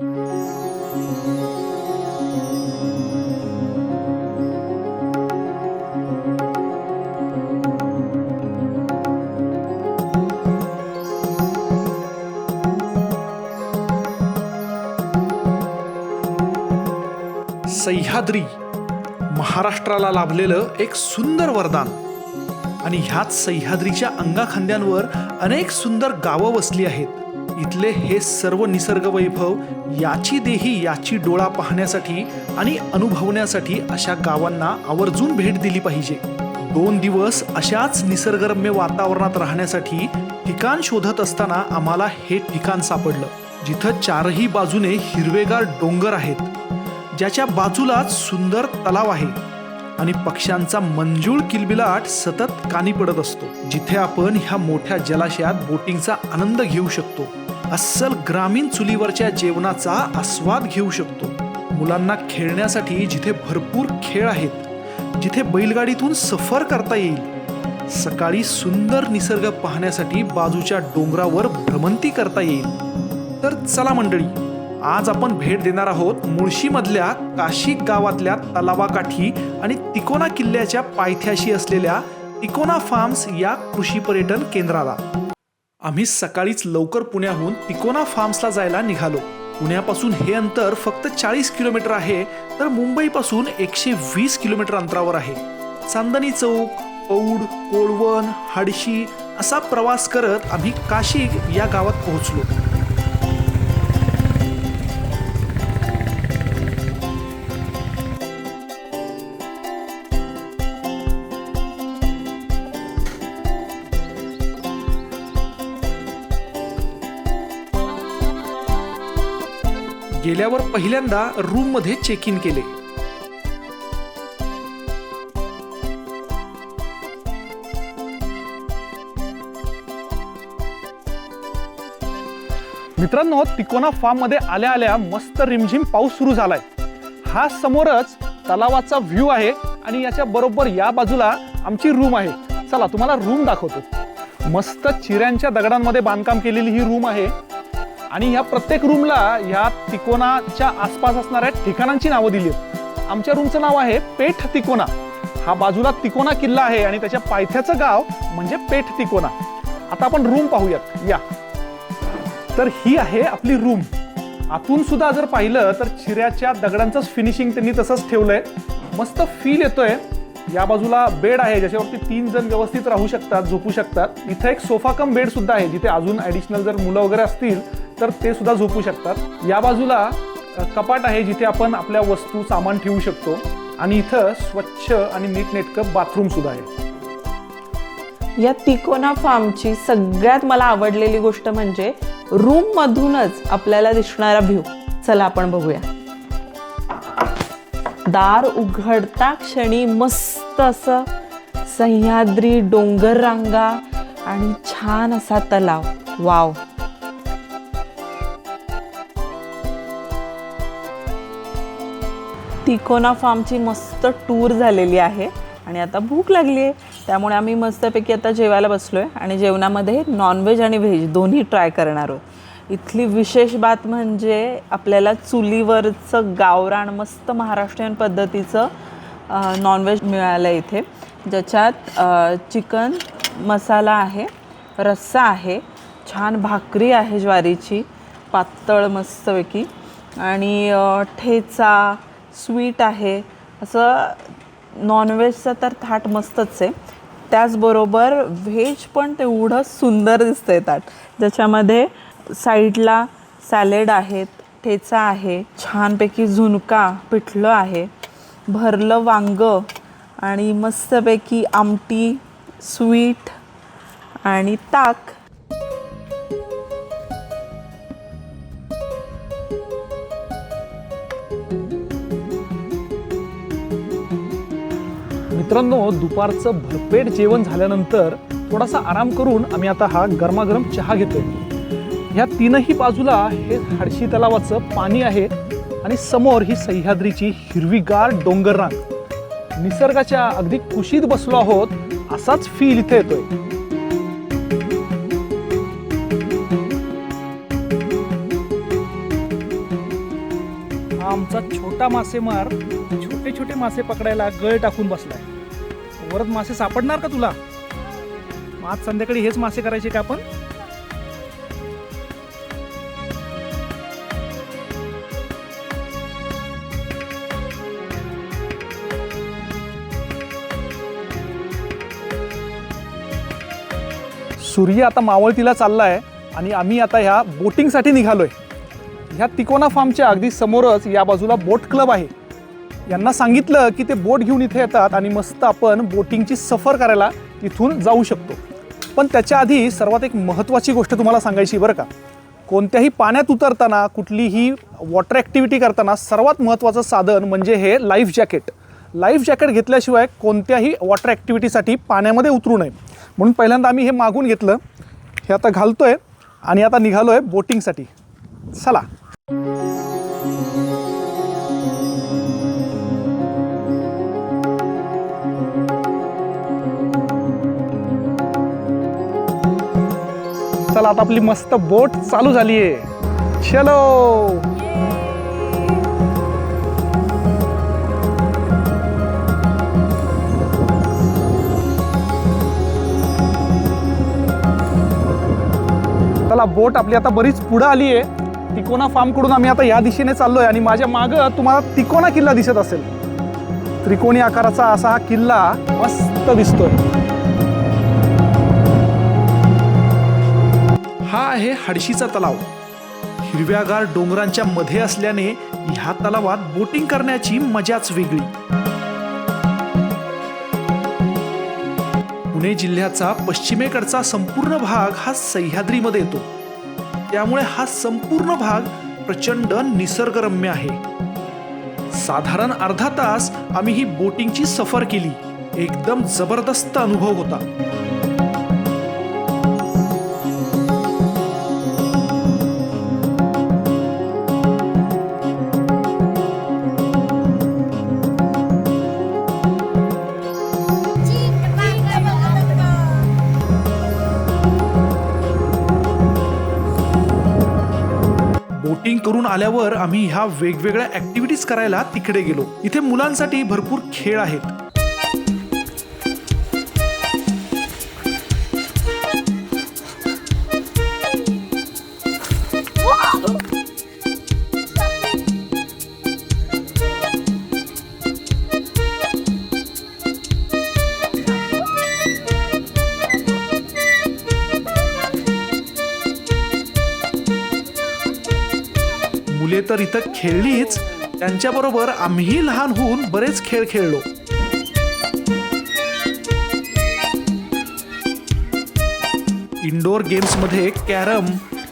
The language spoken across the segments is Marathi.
सह्याद्री महाराष्ट्राला लाभलेलं एक सुंदर वरदान. आणि ह्याच सह्याद्रीच्या अंगाखांद्यांवर अनेक सुंदर गावं वसली आहेत. इथले हे सर्व निसर्ग वैभव याची देही याची डोळा पाहण्यासाठी आणि अनुभवण्यासाठी अशा गावांना आवर्जून भेट दिली पाहिजे. दोन दिवस अशाच निसर्गरम्य वातावरणात राहण्यासाठी ठिकाण शोधत असताना आम्हाला हे ठिकाण सापडलं जिथं चारही बाजूने हिरवेगार डोंगर आहेत ज्याच्या बाजूलाच सुंदर तलाव आहे आणि पक्ष्यांचा मंजूळ किलबिलाट सतत कानी पडत असतो जिथे आपण ह्या मोठ्या जलाशयात बोटिंगचा आनंद घेऊ शकतो. अस्सल ग्रामीण चुलीवरच्या जेवणाचा आस्वाद घेऊ शकतो. मुलांना खेळण्यासाठी जिथे भरपूर खेळ आहेत जिथे बैलगाडीतून सफर करता येईल सकाळी सुंदर निसर्ग पाहण्यासाठी बाजूच्या डोंगरावर भ्रमंती करता येईल. तर चला मंडळी आज आपण भेट देणार आहोत मुळशीमधल्या काशी गावातल्या तलावाकाठी आणि तिकोना किल्ल्याच्या पायथ्याशी असलेल्या तिकोना फार्म्स या कृषी पर्यटन केंद्राला. आम्ही सकाळीच लवकर पुण्याहून तिकोना फार्म्सला जायला निघालो. पुण्यापासून हे अंतर फक्त चाळीस किलोमीटर आहे तर मुंबईपासून एकशे वीस किलोमीटर अंतरावर आहे. चांदणी चौक पौड कोळवण हडशी असा प्रवास करत आम्ही काशी या गावात पोहोचलो. गेल्यावर पहिल्यांदा रूममध्ये चेक इन केले. मित्रांनो तिकोना फार्ममध्ये आल्या आल्या मस्त रिमझिम पाऊस सुरू झालाय. हा समोरच तलावाचा व्ह्यू आहे आणि याच्या बरोबर या बाजूला आमची रूम आहे. चला तुम्हाला रूम दाखवतो. मस्त चिऱ्यांच्या दगडांमध्ये बांधकाम केलेली ही रूम आहे. आणि ह्या प्रत्येक रूमला ह्या तिकोनाच्या आसपास असणाऱ्या ठिकाणांची नावं दिली आहेत. आमच्या रूमचं नाव आहे पेठ तिकोना हा बाजूला तिकोना किल्ला आहे आणि त्याच्या पायथ्याचं गाव म्हणजे पेठ तिकोना आता आपण रूम पाहूयात. या. तर ही आहे आपली रूम आतून सुद्धा जर पाहिलं तर चिऱ्याच्या दगडांचंच फिनिशिंग त्यांनी तसंच ठेवलंय. मस्त फील येतोय. या बाजूला बेड आहे ज्याच्यावरती तीन जण व्यवस्थित राहू शकतात झोपू शकतात. इथं एक सोफा कम बेड सुद्धा आहे जिथे अजून ऍडिशनल जर मुलं वगैरे असतील तर ते सुद्धा झोपू शकतात. या बाजूला कपाट आहे जिथे आपण आपल्या वस्तू सामान ठेवू शकतो. आणि इथं स्वच्छ आणि नीटनेटकं बाथरूम सुद्धा आहे. या तिकोना फार्मची सगळ्यात मला आवडलेली गोष्ट म्हणजे रूम मधूनच आपल्याला दिसणारा व्ह्यू चला आपण बघूया. दार उघडता क्षणी मस्त असं सह्याद्री डोंगर रांगा आणि छान असा तलाव. वाव. तिकोना फार्मची मस्त टूर झालेली आहे आणि आता भूक लागली आहे. त्यामुळे आम्ही मस्तपैकी आता जेवायला बसलो आहे आणि जेवणामध्ये नॉनव्हेज आणि व्हेज दोन्ही ट्राय करणार आहोत. इथली विशेष बात म्हणजे आपल्याला चुलीवरचं गावरान मस्त महाराष्ट्रीयन पद्धतीचं नॉनव्हेज मिळालं आहे इथे. ज्याच्यात चिकन मसाला आहे रस्सा आहे छान भाकरी आहे ज्वारीची पातळ मस्तपैकी आणि ठेचा स्वीट आहे. असं नॉनव्हेजचं तर थाट मस्तच आहे. त्याचबरोबर व्हेज पण तेवढं सुंदर दिसतंय ताट. ज्याच्यामध्ये साईडला सॅलेड आहेत ठेचा आहे छानपैकी झुणका पिठलं आहे भरलं वांगं आणि मस्तपैकी आमटी स्वीट आणि ताक मित्रांनो दुपारचं भरपेट जेवण झाल्यानंतर थोडासा आराम करून आम्ही आता हा गरमागरम चहा घेतोय. ह्या तीनही बाजूला हे हाडशी तलावाचं पाणी आहे आणि समोर ही सह्याद्रीची हिरवीगार डोंगररांग निसर्गाच्या अगदी कुशीत बसलो आहोत असाच फील इथे येतोय. हा आमचा छोटा मासेमार छोटे छोटे मासे पकडायला गळ टाकून बसलाय. वरत मासे सापडणार का तुला? आज संध्याकाळी हेच मासे करायचे का आपण? सूर्य आता मावळतीला चालला आहे आणि आम्ही आता ह्या बोटिंगसाठी निघालोय. ह्या तिकोना फार्मच्या अगदी समोरच या बाजूला बोट क्लब आहे. यांना सांगितलं की ते बोट घेऊन इथे येतात आणि मस्त आपण बोटिंगची सफर करायला इथून जाऊ शकतो. पण त्याच्या आधी सर्वात एक महत्त्वाची गोष्ट तुम्हाला सांगायची बरं का. कोणत्याही पाण्यात उतरताना कुठलीही वॉटर ॲक्टिव्हिटी करताना सर्वात महत्त्वाचं साधन म्हणजे हे लाईफ जॅकेट लाईफ जॅकेट घेतल्याशिवाय कोणत्याही वॉटर ॲक्टिव्हिटीसाठी पाण्यामध्ये उतरू नये. म्हणून पहिल्यांदा आम्ही हे मागून घेतलं. हे आता घालतो आहे आणि आता निघालो आहे बोटिंगसाठी चला. चला आता आपली मस्त बोट चालू झाली आहे चलो. चला बोट आपली आता बरीच पुढं आली आहे तिकोना फार्मकडून आम्ही आता या दिशेने चाललोय आणि माझ्या मागं तुम्हाला तिकोना किल्ला दिसत असेल. त्रिकोणी आकाराचा असा हा किल्ला मस्त दिसतोय. हा आहे हडशीचा तलाव. हिरव्यागार डोंगरांच्या मध्ये असल्याने ह्या तलावात बोटिंग करण्याची मजाच वेगळी. पुणे जिल्ह्याचा पश्चिमेकडचा संपूर्ण भाग हा सह्याद्रीमध्ये येतो. त्यामुळे हा संपूर्ण भाग प्रचंड निसर्गरम्य आहे. साधारण अर्धा तास आम्ही ही बोटिंगची सफर केली. एकदम जबरदस्त अनुभव होता. करून आल्यावर आम्ही ह्या वेगवेगळ्या ऍक्टिव्हिटीज करायला तिकडे गेलो. इथे मुलांसाठी भरपूर खेळ आहेत. तर इथं खेळलीच. त्यांच्याबरोबर आम्ही लहान होऊन बरेच खेळ खेळलो. इंडोर गेम्समध्ये carrom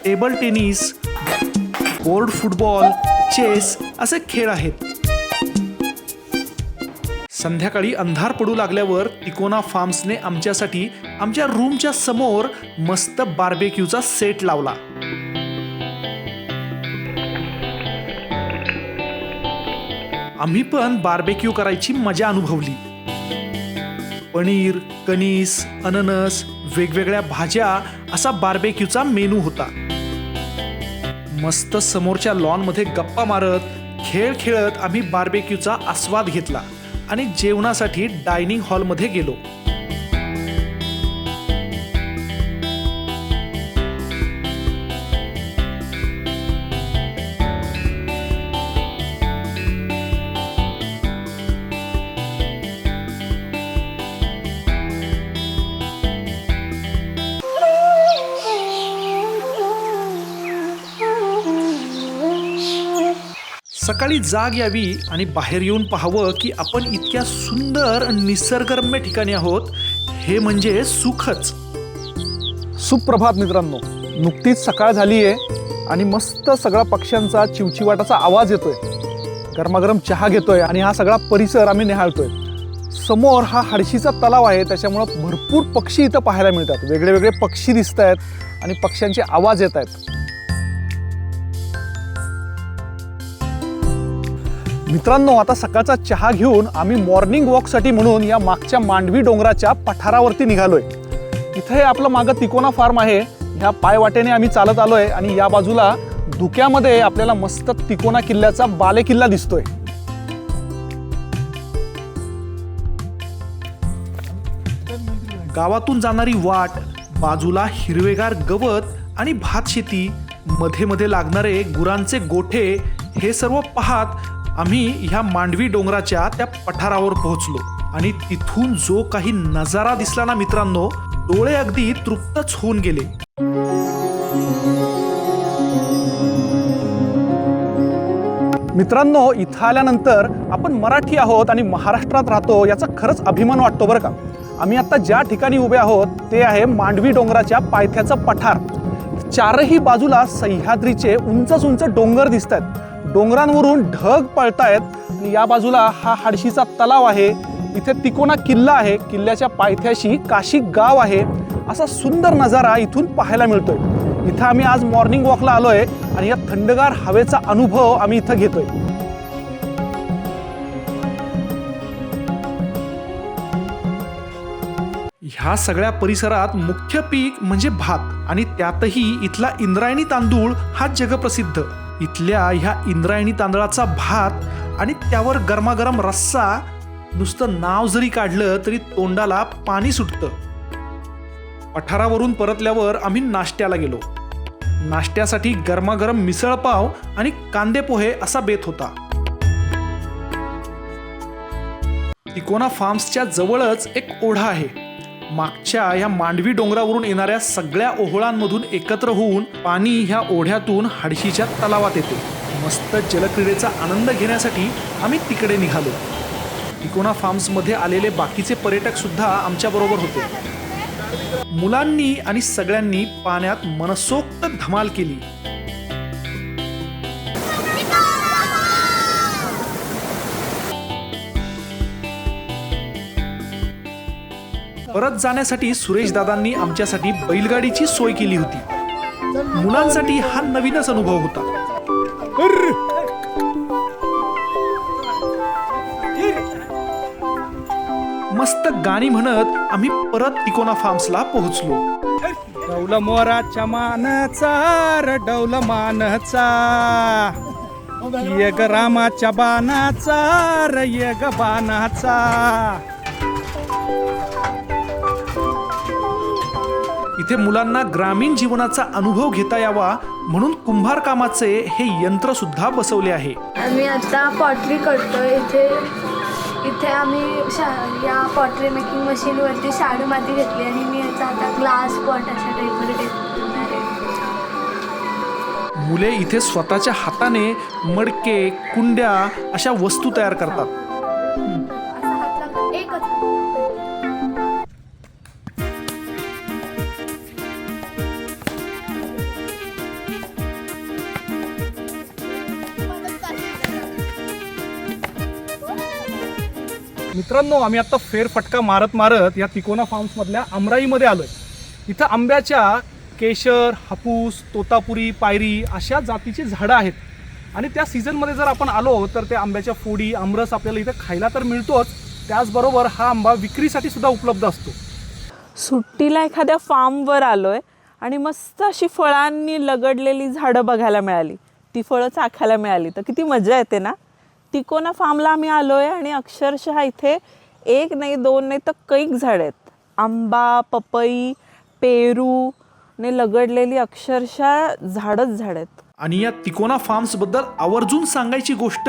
table tennis board football chess असे खेळ आहेत. संध्याकाळी अंधार पडू लागल्यावर तिकोना फार्म्सने आमच्यासाठी आमच्या रूमच्या समोर मस्त बार्बेक्यूचा सेट लावला. आम्ही पण बार्बेक्यू करायची मजा अनुभवली. पनीर कणीस अननस वेगवेगळ्या भाज्या असा बार्बेक्यूचा मेनू होता. मस्त समोरच्या लॉनमध्ये गप्पा मारत खेळ खेळत आम्ही बार्बेक्यूचा आस्वाद घेतला आणि जेवणासाठी डायनिंग हॉलमध्ये गेलो. सकाळी जाग यावी आणि बाहेर येऊन पाहावं की आपण इतक्या सुंदर निसर्गरम्य ठिकाणी आहोत हे म्हणजे सुखच. सुप्रभात मित्रांनो. नुकतीच सकाळ झाली आहे आणि मस्त सगळा पक्ष्यांचा चिवचिवाटाचा आवाज येतोय. गरमागरम चहा घेतोय आणि हा सगळा परिसर आम्ही निहाळतोय. समोर हा हडशीचा तलाव आहे त्याच्यामुळं भरपूर पक्षी इथं पाहायला मिळतात. वेगळे वेगळे पक्षी दिसत आहेत आणि पक्ष्यांचे आवाज येत आहेत मित्रांनो आता सकाळचा चहा घेऊन आम्ही मॉर्निंग वॉकसाठी म्हणून या मागच्या मांडवी डोंगराच्या पठारावरती निघालोय. इथे आपलं मागं तिकोना फार्म आहे. ह्या पायवाटेने आम्ही चालत आलोय आणि या बाजूला धुक्यामध्ये आपल्याला मस्त तिकोना किल्ल्याचा बाले किल्ला दिसतोय. गावातून जाणारी वाट बाजूला हिरवेगार गवत आणि भात शेती मध्ये मध्ये लागणारे गुरांचे गोठे हे सर्व पाहत आम्ही ह्या मांडवी डोंगराच्या त्या पठारावर पोहोचलो. आणि तिथून जो काही नजारा दिसला ना मित्रांनो डोळे अगदी तृप्तच होऊन गेले. मित्रांनो इथं आल्यानंतर आपण मराठी आहोत आणि महाराष्ट्रात राहतो याचा खरंच अभिमान वाटतो बरं का? आम्ही आता ज्या ठिकाणी उभे आहोत ते आहे मांडवी डोंगराच्या पायथ्याचं पठार. चारही बाजूला सह्याद्रीचे उंच उंच डोंगर दिसत आहेत डोंगरांवरून ढग पळतायत. आणि या बाजूला हा हाडशीचा तलाव आहे. इथे तिकोना किल्ला आहे. किल्ल्याच्या पायथ्याशी काशी गाव आहे. असा सुंदर नजारा इथून पाहायला मिळतोय. इथं आम्ही आज मॉर्निंग वॉकला आलोय आणि या थंडगार हवेचा अनुभव आम्ही इथं घेतोय. ह्या सगळ्या परिसरात मुख्य पीक म्हणजे भात आणि त्यातही इथला इंद्रायणी तांदूळ हा जगप्रसिद्ध. इथल्या ह्या इंद्रायणी तांदळाचा भात आणि त्यावर गरमागरम रस्सा नुसतं नाव जरी काढलं तरी तोंडाला पाणी सुटतं. पठारावरून परतल्यावर आम्ही नाश्त्याला गेलो. नाश्त्यासाठी गरमागरम मिसळपाव आणि कांदे पोहे असा बेत होता. तिकोना फार्म्सच्या जवळच एक ओढा आहे. मागच्या ह्या मांडवी डोंगरावरून येणाऱ्या सगळ्या ओहोळांमधून एकत्र होऊन पाणी ह्या ओढ्यातून हाडशीच्या तलावात येते. मस्त जलक्रीडेचा आनंद घेण्यासाठी आम्ही तिकडे निघालो. तिकोना फार्म्समध्ये आलेले बाकीचे पर्यटक सुद्धा आमच्याबरोबर होते. मुलांनी आणि सगळ्यांनी पाण्यात मनसोक्त धमाल केली. परत जाण्यासाठी सुरेश दादांनी आमच्यासाठी बैलगाडीची सोय केली होती. मुलांसाठी हा नवीनच अनुभव होता. मस्त गाणी म्हणत आम्ही परत तिकोना फार्म्सला पोहोचलो. डौल मोराच्या मानचा र डौल मानचा. यग रामाच्या बाणाचा र यग बाणाचा. इथे मुलांना ग्रामीण जीवनाचा अनुभव घेता यावा म्हणून कुंभार कामाचे हे यंत्र सुद्धा बसवले आहे. आम्ही आता पॉटरी करतो इथे इथे आम्ही शा या पॉटरी मेकिंग मशीनवरती शाडू माती घेतली आणि मी याचा आता ग्लास पॉट अशा टाईपमध्ये घेतणार आहे. मुले इथे स्वतःच्या हाताने मडके कुंड्या अशा वस्तू तयार करतात. मित्रांनो आम्ही आता फेरफटका मारत मारत या तिकोना फार्म्समधल्या अमराईमध्ये आहे इथं आंब्याच्या केशर हापूस तोतापुरी पायरी अशा जातीची झाडं आहेत. आणि त्या सीझनमध्ये जर आपण आलो तर त्या आंब्याच्या फोडी आमरस आपल्याला इथं खायला तर मिळतोच. त्याचबरोबर हा आंबा विक्रीसाठी सुद्धा उपलब्ध असतो. सुट्टीला एखाद्या फार्मवर आलो आहे आणि मस्त अशी फळांनी लगडलेली झाडं बघायला मिळाली. ती फळं चाखायला मिळाली. तर किती मजा येते ना? तिकोना फार्मला आम्ही आलो आहे आणि अक्षरशः इथे एक नाही दोन नाही तर कैक झाड आहेत. आंबा पपई पेरू ने लगडलेली अक्षरशः झाडच झाड आहेत. आणि या तिकोना फार्म्सबद्दल आवर्जून सांगायची गोष्ट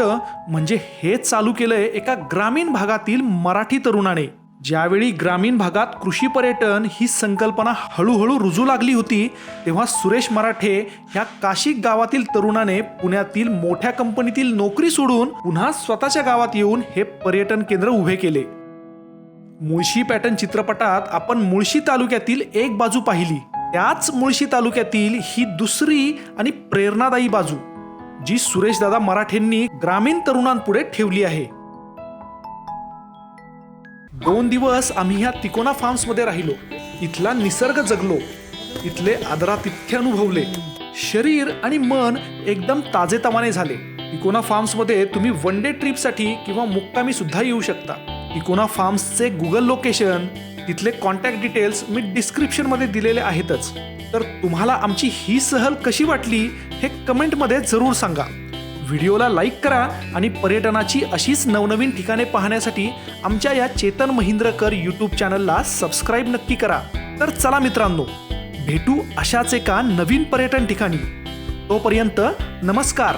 म्हणजे हे चालू केलंय एका ग्रामीण भागातील मराठी तरुणाने. ज्यावेळी ग्रामीण भागात कृषी पर्यटन ही संकल्पना हळूहळू रुजू लागली होती तेव्हा सुरेश मराठे ह्या काशिक गावातील तरुणाने पुण्यातील मोठ्या कंपनीतील नोकरी सोडून पुन्हा स्वतःच्या गावात येऊन हे पर्यटन केंद्र उभे केले. मुळशी पॅटर्न चित्रपटात आपण मुळशी तालुक्यातील एक बाजू पाहिली. त्याच मुळशी तालुक्यातील ही दुसरी आणि प्रेरणादायी बाजू जी सुरेशदादा मराठेंनी ग्रामीण तरुणांपुढे ठेवली आहे. दोन दिवस आम्ही ह्या तिकोना फार्म्समध्ये राहिलो. इथला निसर्ग जगलो. इथले आदरातिथ्य अनुभवले. शरीर आणि मन एकदम ताजेतवाने झाले. तिकोना फार्म्समध्ये तुम्ही वन डे ट्रिपसाठी किंवा मुक्कामी सुद्धा येऊ शकता. तिकोना फार्म्सचे गुगल लोकेशन तिथले कॉन्टॅक्ट डिटेल्स मी डिस्क्रिप्शनमध्ये दिलेले आहेतच. तर तुम्हाला आमची ही सहल कशी वाटली हे कमेंटमध्ये जरूर सांगा. व्हिडिओला लाईक करा आणि पर्यटनाची अशीच नवनवीन ठिकाणे पाहण्यासाठी आमच्या या चेतन महिंद्रकर यूट्यूब चॅनलला सबस्क्राईब नक्की करा. तर चला मित्रांनो भेटू अशाच एका नवीन पर्यटन ठिकाणी. तोपर्यंत नमस्कार.